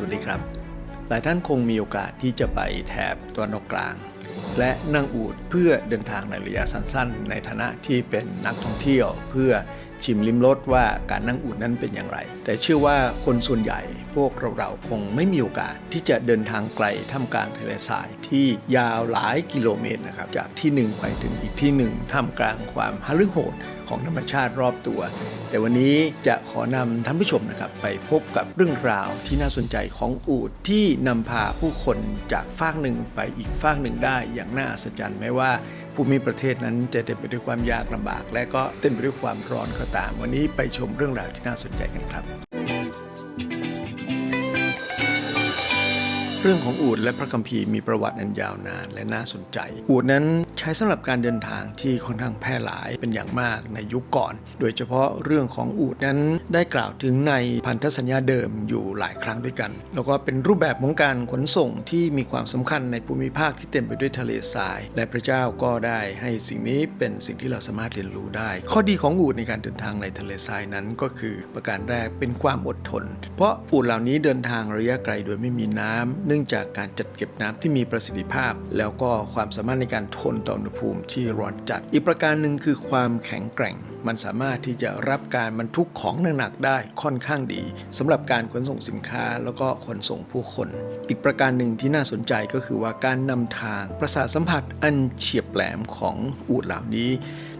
สวัสดีครับ หลายท่านคงมีโอกาสที่จะไปแถบตะวันออกกลาง และนั่งอูดเพื่อเดินทางในระยะสั้นๆ ในฐานะที่เป็นนักท่องเที่ยว เพื่อ ชิมลิมรสว่าการนั่งอูดนั้นเป็นอย่างไร แต่เชื่อว่าคนส่วนใหญ่พวกเราๆคงไม่มีโอกาสที่จะเดินทางไกลท่ามกลางทะเลทรายที่ยาวหลายกิโลเมตรนะครับจากที่หนึ่งไปถึงอีกที่หนึ่งท่ามกลางความฮาลือโหดของธรรมชาติรอบตัว แต่วันนี้จะขอนำท่านผู้ชมนะครับไปพบกับเรื่องราวที่น่าสนใจของอูดที่นำพาผู้คนจากฟากหนึ่งไปอีกฟากหนึ่งได้อย่างน่าอัศจรรย์แม้ว่า ภูมิประเทศนั้นจะเต็มไปด้วยความยากลำบาก และก็เต็มไปด้วยความร้อนก็ตาม วันนี้ไปชมเรื่องราวที่น่าสนใจกันครับ เรื่องของอูดและพระคัมภีร์มีประวัติอันยาวนานและน่าสนใจ อูดนั้นใช้สำหรับการเดินทางที่ค่อนข้างแพร่หลายเป็นอย่างมากในยุคก่อน โดยเฉพาะเรื่องของอูดนั้นได้กล่าวถึงในพันธสัญญาเดิมอยู่หลายครั้งด้วยกัน แล้วก็เป็นรูปแบบของการขนส่งที่มีความสำคัญในภูมิภาคที่เต็มไปด้วยทะเลทราย และพระเจ้าก็ได้ให้สิ่งนี้เป็นสิ่งที่เราสามารถเรียนรู้ได้ ข้อดีของอูดในการเดินทางในทะเลทรายนั้นก็คือประการแรกเป็นความอดทน เพราะอูดเหล่านี้เดินทางระยะไกลโดยไม่มีน้ำเนื่องจากการจัดเก็บน้ำที่มีประสิทธิภาพ แล้วก็ความสามารถในการทนต่ออุณหภูมิที่ร้อนจัด อีกประการหนึ่งคือความแข็งแกร่ง มันสามารถที่จะรับการบรรทุกของหนักๆได้ค่อนข้างดีสำหรับการขนส่งสินค้าแล้วก็ขนส่งผู้คน อีกประการหนึ่งที่น่าสนใจก็คือว่าการนำทางประสาทสัมผัสอันเฉียบแหลมของอูฐเหล่านี้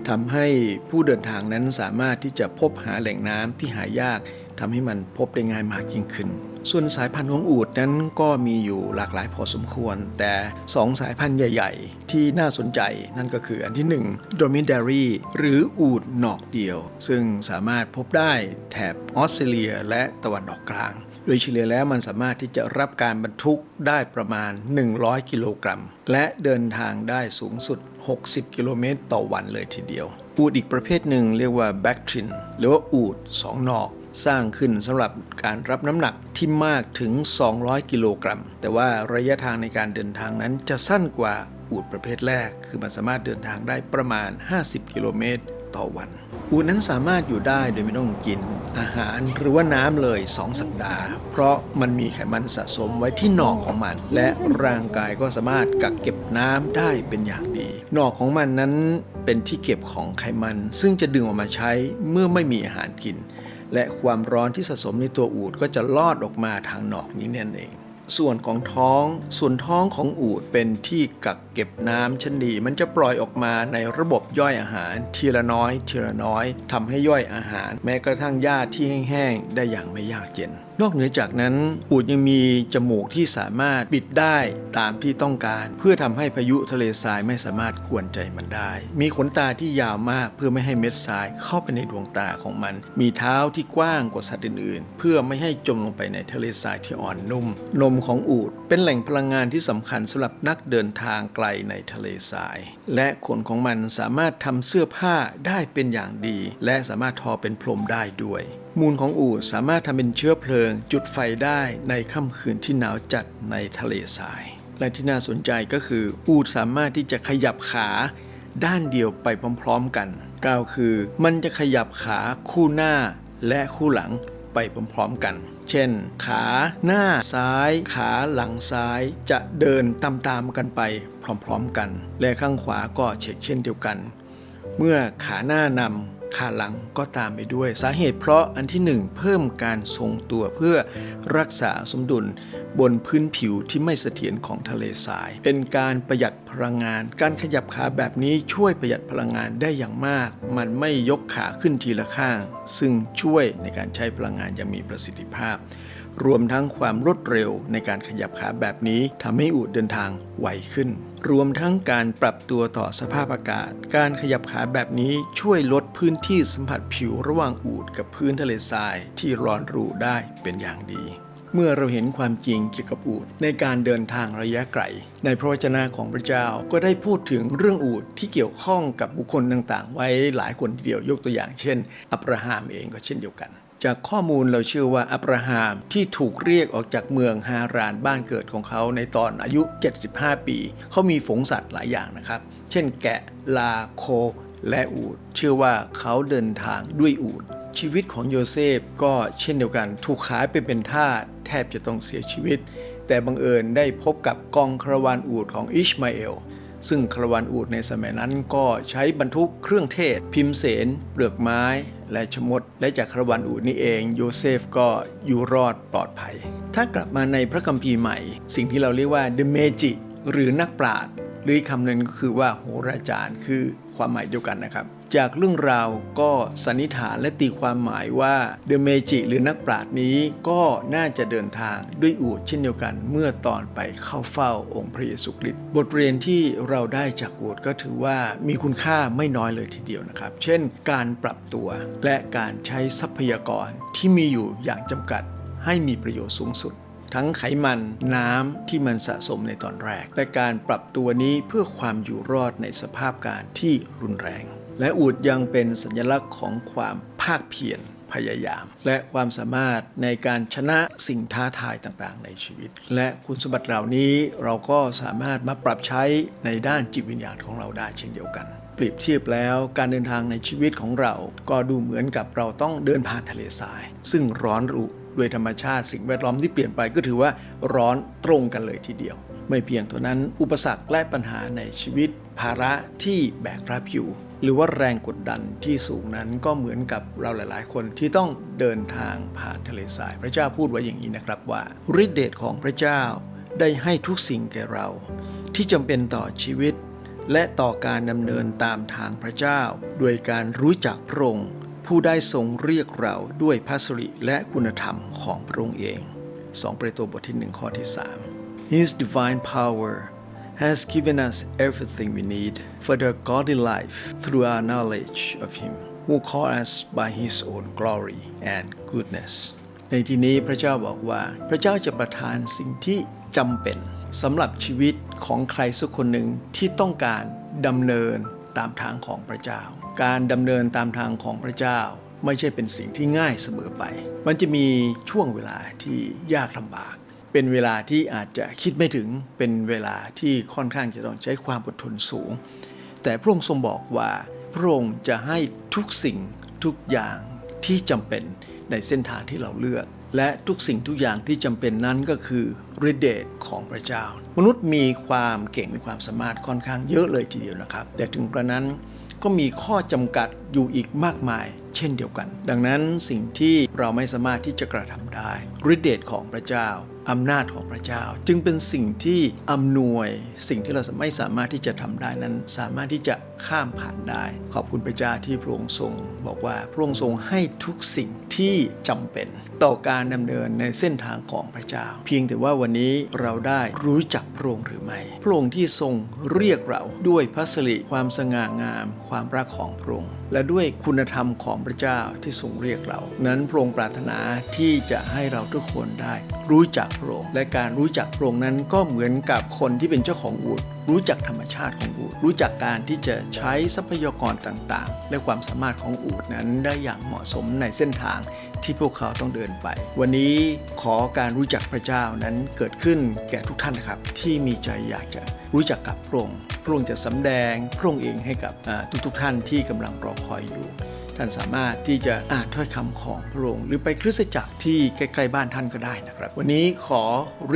ทำให้ผู้เดินทางนั้นสามารถที่จะพบหาแหล่งน้ำที่หายาก ทำให้มันพบได้ง่ายมากยิ่งขึ้น ส่วนสายพันธุ์ของอูดนั้นก็มีอยู่หลากหลายพอสมควร แต่ 2 สายพันธุ์ใหญ่ ๆ ที่น่าสนใจนั่นก็คืออันที่1 d o m e d a r y หรืออูดหนอกเดียว ซึ่งสามารถพบได้แถบออสเตรเลียและตะวันออกกลางโดยเฉลี่ยแล้วมันสามารถที่จะรับการบรรทุกได้ประมาณ 100 กิโลกรัม และเดินทางได้สูงสุด 60 กิโลเมตรต่อวันเลยทีเดียว อูดอีกประเภทหนึ่งเรียกว่า Bactrin หรือว่าอูดสองนอก สร้างขึ้นสำหรับการรับน้ำหนักที่มากถึง 200 กิโลกรัม แต่ว่าระยะทางในการเดินทางนั้นจะสั้นกว่าอูดประเภทแรก คือมันสามารถเดินทางได้ประมาณ 50 กิโลเมตรต่อวัน อูดนั้นสามารถอยู่ได้โดยไม่ต้องกินอาหารหรือว่าน้ำเลย 2 สัปดาห์ เพราะมันมีไขมันสะสมไว้ที่หนอกของมัน และร่างกายก็สามารถกักเก็บน้ำได้เป็นอย่างดี หนอกของมันนั้นเป็นที่เก็บของไขมัน ซึ่งจะดึงออกมาใช้เมื่อไม่มีอาหารกิน และความร้อนที่สะสมในตัวอูดก็จะลอดออกมาทางหนอกนี้นั่นเอง ส่วนของท้อง ส่วนท้องของอูดเป็นที่กัก เก็บน้ำชั้นดีมันจะปล่อยออกมาในระบบย่อยอาหารทีละน้อยทีละน้อยทำให้ย่อยอาหาร แม้กระทั่งหญ้าที่แห้งๆได้อย่างไม่ยากเย็นนอกเหนือจากนั้นอูดยังมีจมูกที่สามารถปิดได้ตามที่ต้องการ เพื่อทำให้พายุทะเลทรายไม่สามารถกวนใจมันได้ มีขนตาที่ยาวมากเพื่อไม่ให้เม็ดทรายเข้าไปในดวงตาของมัน มีเท้าที่กว้างกว่าสัตว์อื่นๆ เพื่อไม่ให้จมลงไปในทะเลทรายที่อ่อนนุ่ม นมของอูดเป็นแหล่งพลังงานที่สำคัญสำหรับนักเดินทางไกลในทะเลทราย และขนของมันสามารถทำเสื้อผ้าได้เป็นอย่างดี และสามารถทอเป็นพรมได้ด้วย มูลของอูดสามารถทำเป็นเชื้อเพลิง จุดไฟได้ในค่ำคืนที่หนาวจัดในทะเลทราย และที่น่าสนใจก็คือ อูดสามารถที่จะขยับขาด้านเดียวไปพร้อมๆกันกล่าวคือ มันจะขยับขาคู่หน้าและคู่หลังไปพร้อมๆกัน เช่น ขาหน้าซ้าย ขาหลังซ้ายจะเดินตามๆกันไป พร้อมๆกัน และข้างขวาก็เช็คเช่นเดียวกัน เมื่อขาหน้านำขาหลังก็ตามไปด้วย สาเหตุเพราะอันที่หนึ่งเพิ่มการทรงตัวเพื่อรักษาสมดุลบนพื้นผิวที่ไม่เสถียรของทะเลทราย เป็นการประหยัดพลังงาน การขยับขาแบบนี้ช่วยประหยัดพลังงานได้อย่างมาก มันไม่ยกขาขึ้นทีละข้าง ซึ่งช่วยในการใช้พลังงานอย่างมีประสิทธิภาพ รวมทั้งความรวดเร็วในการขยับขาแบบนี้ทำให้อูดเดินทางไวขึ้น รวมทั้งการปรับตัวต่อสภาพอากาศ การขยับขาแบบนี้ช่วยลดพื้นที่สัมผัสผิวระหว่างอูดกับพื้นทะเลทรายที่ร้อนรูได้เป็นอย่างดี เมื่อเราเห็นความจริงเกี่ยวกับอูดในการเดินทางระยะไกล ในพระวจนะของพระเจ้าก็ได้พูดถึงเรื่องอูดที่เกี่ยวข้องกับบุคคลต่างๆ ไว้หลายคนทีเดียวยกตัวอย่างเช่น อับราฮัมเองก็เช่นเดียวกัน จากข้อมูลเราเชื่อว่าอับราฮัมที่ถูกเรียกออกจากเมืองฮารานบ้านเกิดของเขาในตอนอายุ 75 ปี เขามีฝูงสัตว์หลายอย่างนะครับ เช่นแกะ ลาโค และอูดเชื่อว่าเขาเดินทางด้วยอูดชีวิตของโยเซฟก็เช่นเดียวกันถูกขายไปเป็นทาสแทบจะต้องเสียชีวิต แต่บังเอิญได้พบกับกองคาราวานอูฐของอิชมาเอล ซึ่งคารวานอูดในสมัยนั้นก็ใช้บรรทุกเครื่องเทศ พิมเสน เปลือกไม้ และชมด และจากคารวานอูดนี้เองโยเซฟก็อยู่รอดปลอดภัย ถ้ากลับมาในพระคัมภีร์ใหม่ สิ่งที่เราเรียกว่าเดเมจิหรือนักปราชญ์ รืออีกคำหนึ่งก็คือว่าโหราจารย์คือความหมายเดียวกันนะครับ จากเรื่องราวก็สันนิษฐานและตีความหมายว่าเดเมจิหรือนักปราชญ์นี้ก็น่าจะเดินทางด้วยอูฐเช่นเดียวกัน เมื่อตอนไปเข้าเฝ้าองค์พระเยซูคริสต์บทเรียนที่เราได้จากอูฐก็ถือว่ามีคุณค่าไม่น้อยเลยทีเดียวนะครับ เช่น การปรับตัวและการใช้ทรัพยากรที่มีอยู่อย่างจำกัดให้มีประโยชน์สูงสุด ทั้งไขมันน้ำที่มันสะสมในตอนแรก และการปรับตัวนี้เพื่อความอยู่รอดในสภาพการที่รุนแรง และอูดยังเป็นสัญลักษณ์ของความภาคเพียรพยายาม และความสามารถในการชนะสิ่งท้าทายต่างๆ ในชีวิต และคุณสมบัติเหล่านี้เราก็สามารถมาปรับใช้ในด้านจิตวิญญาณของเราได้เช่นเดียวกัน เปรียบเทียบแล้วการเดินทางในชีวิตของเรา ก็ดูเหมือนกับเราต้องเดินผ่านทะเลทราย ซึ่งร้อนรุ ด้วยธรรมชาติสิ่งแวดล้อมที่เปลี่ยนไปก็ถือว่าร้อนตรงกันเลยทีเดียว ไม่เพียงเท่านั้นอุปสรรคและปัญหาในชีวิต ภาระที่แบกรับอยู่หรือว่าแรงกดดันที่สูงนั้นก็เหมือนกับเราหลาย ๆ คนที่ต้องเดินทางผ่านทะเลทราย พระเจ้าพูดไว้อย่างนี้นะครับว่าฤทธิเดชของพระเจ้าได้ให้ทุกสิ่งแก่เรา ที่จำเป็นต่อชีวิต และต่อการดำเนินตามทางพระเจ้า โดยการรู้จักพระองค์ ผู้ได้ทรงเรียกเราด้วยพระสิริและคุณธรรมของพระองค์เอง 2 เปโตรบทที่ 1 ข้อที่ 3 His divine power has given us everything we need for the godly life through our knowledge of Him who called us by His own glory and goodness ในที่นี้พระเจ้าบอกว่าพระเจ้าจะประทานสิ่งที่จำเป็นสำหรับชีวิตของใครสักคนหนึ่งที่ต้องการดำเนิน ตามทางของพระเจ้า การดำเนินตามทางของพระเจ้า ไม่ใช่เป็นสิ่งที่ง่ายเสมอไป มันจะมีช่วงเวลาที่ยากลำบาก เป็นเวลาที่อาจจะคิดไม่ถึง เป็นเวลาที่ค่อนข้างจะต้องใช้ความอดทนสูง แต่พระองค์ทรงบอกว่าพระองค์จะให้ทุกสิ่งทุกอย่างที่จำเป็นในเส้นทางที่เราเลือก และทุกสิ่งทุกอย่างที่จำเป็นนั้นก็คือฤทธิเดชของพระเจ้า มนุษย์มีความเก่งมีความสามารถค่อนข้างเยอะเลยทีเดียวนะครับ แต่ถึงกระนั้นก็มีข้อจำกัดอยู่อีกมากมาย เช่นเดียวกัน ดังนั้นสิ่งที่เราไม่สามารถที่จะกระทำได้ฤทธิเดชของพระเจ้าอำนาจของพระเจ้า จึงเป็นสิ่งที่อำนวยสิ่งที่เราไม่สามารถที่จะทำได้นั้น สามารถที่จะข้ามผ่านได้ ขอบคุณพระเจ้าที่พระองค์ทรง บอกว่าพระองค์ทรงให้ทุกสิ่งที่จำเป็น ต่อการดำเนินในเส้นทางของพระเจ้า เพียงแต่ว่าวันนี้เราได้รู้จักพระองค์หรือไม่พระองค์ที่ทรงเรียกเราด้วยพระสิริความสง่างาม ความรักของพระองค์ และด้วยคุณธรรมของพระเจ้าที่ทรงเรียกเรา นั้นพระองค์ปรารถนาที่จะให้เราทุกคนได้ รู้จักพระองค์และการรู้จักพระองค์นั้นก็เหมือนกับคนที่เป็นเจ้าของอูฐ รู้จักธรรมชาติของอูฐรู้จักการที่จะใช้ทรัพยากรต่างๆ และความสามารถของอูฐนั้นได้อย่างเหมาะสมในเส้นทางที่พวกเขาต้องเดินไป วันนี้ขอการรู้จักพระเจ้านั้นเกิดขึ้นแก่ทุกท่านนะครับที่มีใจอยากจะรู้จักกับพระองค์พระองค์จะสำแดงพระองค์เองให้กับทุกๆท่านที่กำลังรอคอยอยู่ ท่านสามารถที่จะอ่านถ้อยคำของพระองค์หรือไปคริสตจักรที่ใกล้ๆบ้านท่านก็ได้นะครับ วันนี้ขอ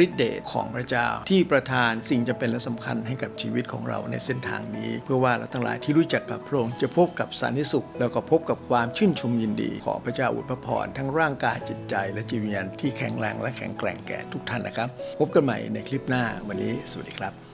ฤทธิเดชของพระเจ้าที่ประทานสิ่งจะเป็นและสำคัญให้กับชีวิตของเราในเส้นทางนี้ เพื่อว่าเราทั้งหลายที่รู้จักกับพระองค์จะพบกับสันติสุข แล้วก็พบกับความชื่นชมยินดี ขอพระเจ้าอวยพระพรทั้งร่างกายจิตใจ และจิตวิญญาณที่แข็งแรงและแข็งแกร่งแก่ทุกท่านนะครับ พบกันใหม่ในคลิปหน้าวันนี้สวัสดีครับ